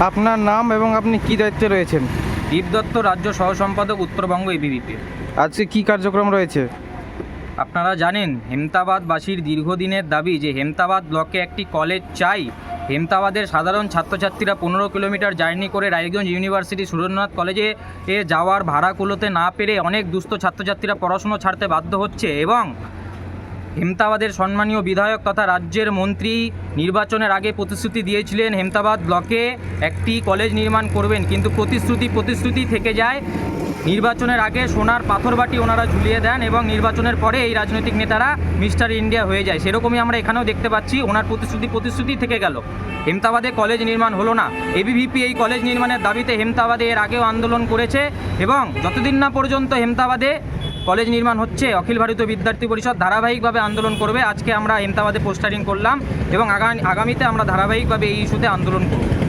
আপনার নাম এবং আপনি কি দায়িত্বে রয়েছেন? দীপ দত্ত রাজ্য সহ সম্পাদক উত্তরবঙ্গ এবিভিপি। আজকে কি কার্যক্রম রয়েছে? আপনারা জানেন হেমতাবাদবাসীর দীর্ঘদিনের দাবি যে হেমতাবাদ ব্লকে একটি কলেজ চাই। হেমতাবাদের সাধারণ ছাত্রছাত্রীরা পনেরো কিলোমিটার জার্নি করে রায়গঞ্জ ইউনিভার্সিটি সুরেন্দ্রনাথ কলেজে এ যাওয়ার ভাড়া কুলোতে না পেরে অনেক দুস্থ ছাত্রছাত্রীরা পড়াশুনো ছাড়তে বাধ্য হচ্ছে এবং হেমতাবাদের সম্মানীয় বিধায়ক তথা রাজ্যের মন্ত্রী নির্বাচনের আগে প্রতিশ্রুতি দিয়েছিলেন হেমতাবাদ ব্লকে একটি কলেজ নির্মাণ করবেন। কিন্তু প্রতিশ্রুতি প্রতিশ্রুতি থেকে যায়, নির্বাচনের আগে সোনার পাথরবাটি ওনারা ঝুলিয়ে দেন এবং নির্বাচনের পরে এই রাজনৈতিক নেতারা মিস্টার ইন্ডিয়া হয়ে যায়। সেরকমই আমরা এখানেও দেখতে পাচ্ছি, ওনার প্রতিশ্রুতি প্রতিশ্রুতি থেকে গেল। হেমতাবাদে কলেজ নির্মাণ হলো না। এবিভিপি এই কলেজ নির্মাণের দাবিতে হেমতাবাদে এর আগেও আন্দোলন করেছে এবং যতদিন না পর্যন্ত হেমতাবাদে কলেজ নির্মাণ হচ্ছে। অখিল ভারতীয় বিদ্যার্থী পরিষদ ধারাবাহিকভাবে আন্দোলন করবে। আজকে আমরা এমতাবাদে পোস্টারিং করলাম এবং আগামী আগামীতে আমরা ধারাবাহিকভাবে এই ইস্যুতে আন্দোলন করব।